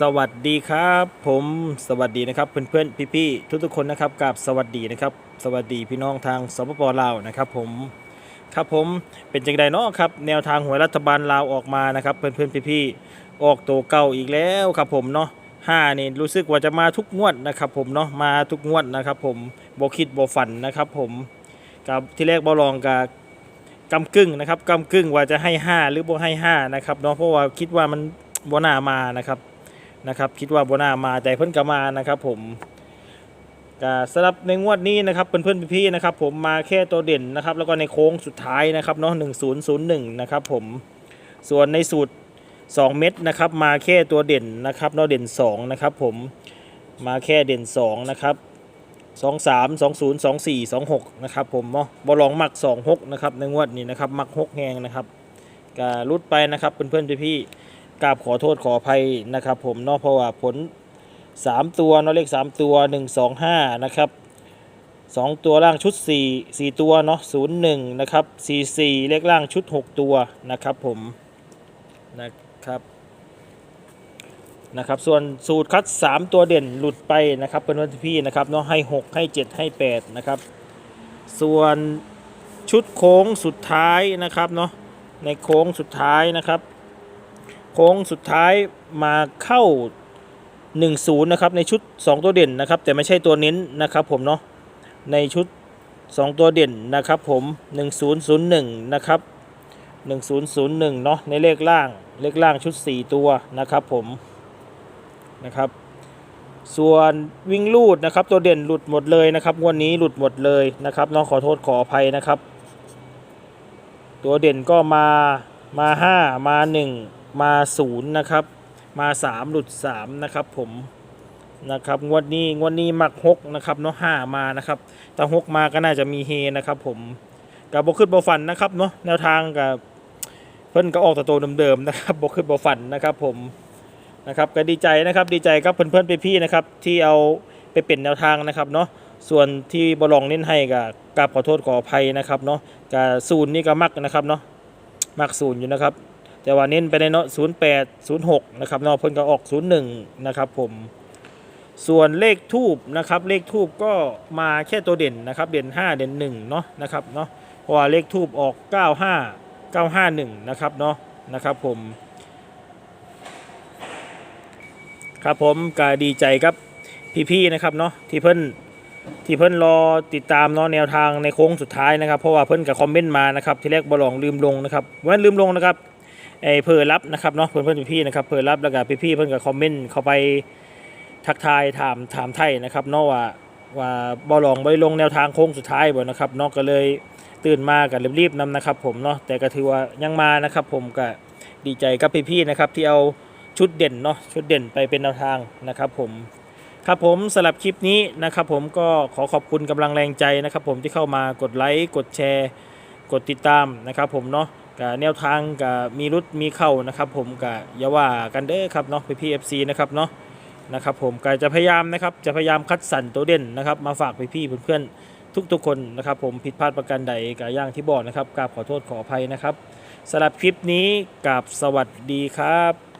สวัสดีครับ ผมสวัสดีนะครับเพื่อนๆพี่ๆทุกๆคนนะครับกับสวัสดีนะครับ สวัสดีพี่น้องทางสปปลาวนะครับ ผมครับผมเป็นจังไดเนาะครับ แนวทางหวยรัฐบาลลาวออกมานะครับ เพื่อนๆพี่ๆออกตัวเก่าอีกแล้วครับผมเนาะห้านี่รู้สึกว่าจะมาทุกงวดนะครับ ผมเนาะมาทุกงวดนะครับ ผมบ่คิดบ่ฝันนะครับ ผมกับที่แรกบ่ลองกับกำกึ่งนะครับกำกึ่งว่าจะให้ 5 หรือบ่ให้5นะครับเนาะเพราะว่าคิดว่ามันบ่น่ามานะครับ นะครับคิดว่าบ่น่ามาแต่เพิ่นก็มานะครับผมก็สำหรับในงวดนี้นะครับเพื่อนๆพี่ๆนะครับผมมาแค่ตัวเด่นนะครับแล้วก็ในโค้งสุดท้ายนะครับเนาะ1001นะครับผมส่วนในสูตร 2 เม็ดนะครับมาแค่ตัวเด่นนะครับเนาะเด่น2นะครับผมมาแค่เด่น2นะครับสองสามสองศูนย์สองสี่สองหกนะครับผมเนาะบอลองมักสองหกนะครับในงวดนี้นะครับมักหกแหงนะครับก็รุดไปนะครับเพื่อนๆพี่ๆ กราบขอโทษขออภัยนะครับ ผมเนาะเพราะว่าผลสามตัวเนาะเลขสามตัวหนึ่งสองห้านะครับสองตัวล่างชุดสี่สี่ตัวเนาะศูนย์หนึ่งนะครับสี่สี่เลขล่างชุดหกตัวนะครับผมนะครับนะครับส่วนสูตรคัด 3 ตัวเด่นหลุดไปนะครับเพื่อนๆพี่นะครับเนาะให้ 6 ให้ 7 ให้ 8 นะครับ ส่วนชุดโค้งสุดท้ายนะครับเนาะในโค้งสุดท้ายนะครับ โค้งสุดท้ายมาเข้า 1-0 นะครับ ในชุด 2 ตัวเด่นนะครับ แต่ไม่ใช่ตัวเน้นนะครับผมเนาะในชุด 2 ตัวเด่นนะครับผม 1001 นะครับ 1001 เนาะในเลขล่างเลขล่างชุด 4 ตัวนะครับผมนะครับส่วนวิ่งลูดนะครับ ตัวเด่นหลุดหมดเลยนะครับวันนี้หลุดหมดเลยนะครับน้องขอโทษขออภัยนะครับ ตัวเด่นก็มามา 5 มา 1 มา0นะครับ มา3หลุด3นะครับผมนะครับงวดนี้งวดนี้มักหกนะครับเนาะห้ามานะครับแต่หกมาก็น่าจะมีเฮนะครับ ผมกับบขึ้นบฟันนะครับเนาะแนวทางกับเพิ่นก็ออกแต่ตัวเดิมๆนะครับบขึ้นบฟันนะครับ ผมนะครับก็ดีใจนะครับดีใจกับเพื่อนๆไปพี่นะครับที่เอาไปเป็นแนวทางนะครับเนาะส่วนที่บอลองเน้นให้กับกราบขอโทษขออภัยนะครับเนาะกับศูนย์นี่ก็มักนะครับเนาะมักศูนย์อยู่นะครับ แต่ว่าเน้นไปในเนาะศูนย์แปดศูนย์หกนะครับเนาะเพิ่นก็ออกศูนย์หนึ่งนะครับผมส่วนเลขทูบนะครับเลขทูบก็มาแค่ตัวเด่นนะครับเด่น 5 เด่น1เนาะนะครับเนาะเพราะว่าเลขทูบออก 95 951นะครับเนาะนะครับผม ครับผมก็ดีใจครับพี่ๆนะครับเนาะที่เพิ่นที่เพิ่นรอติดตามเนาะแนวทางในโค้งสุดท้ายนะครับ เพราะว่าเพิ่นกับคอมเมนต์มานะครับ ที่แรกบอลองลืมลงนะครับวันลืมลงนะครับ ไอ้เพอรับนะครับเนาะเพื่อนเพื่อนพี่ๆนะครับเพอรับแล้วก็พี่ๆเพิ่อนกับคอมเมนต์เข้าไปทักทายถามถามไทยนะครับเนาะว่าว่าบอลองไปลงแนวทางโค้งสุดท้ายบ่นะครับเนาะก็เลยตื่นมากันรีบๆนำนะครับ ผมเนาะแต่ก็ถือว่ายังมานะครับ ผมก็ดีใจกับพี่ๆนะครับที่เอาชุดเด่นเนาะชุดเด่นไปเป็นแนวทางนะครับ ผมครับผมสำหรับคลิปนี้นะครับ ผมก็ขอขอบคุณกำลังแรงใจนะครับ ผมที่เข้ามากดไลค์กดแชร์ กดติดตามนะครับ ผมเนาะ กับแนวทางกับมีรุดมีเข้านะครับ ผมกับอย่าว่ากันเด้อครับเนาะพี่พีเอฟซีนะครับเนาะนะครับผมก็จะพยายามนะครับจะพยายามคัดสรรตัวเด่นนะครับ มาฝากพี่ๆเพื่อนๆทุกๆคนนะครับ ผมผิดพลาดประการใดกับย่างที่บอกนะครับกราบขอโทษขออภัยนะครับสำหรับคลิปนี้กับสวัสดีครับ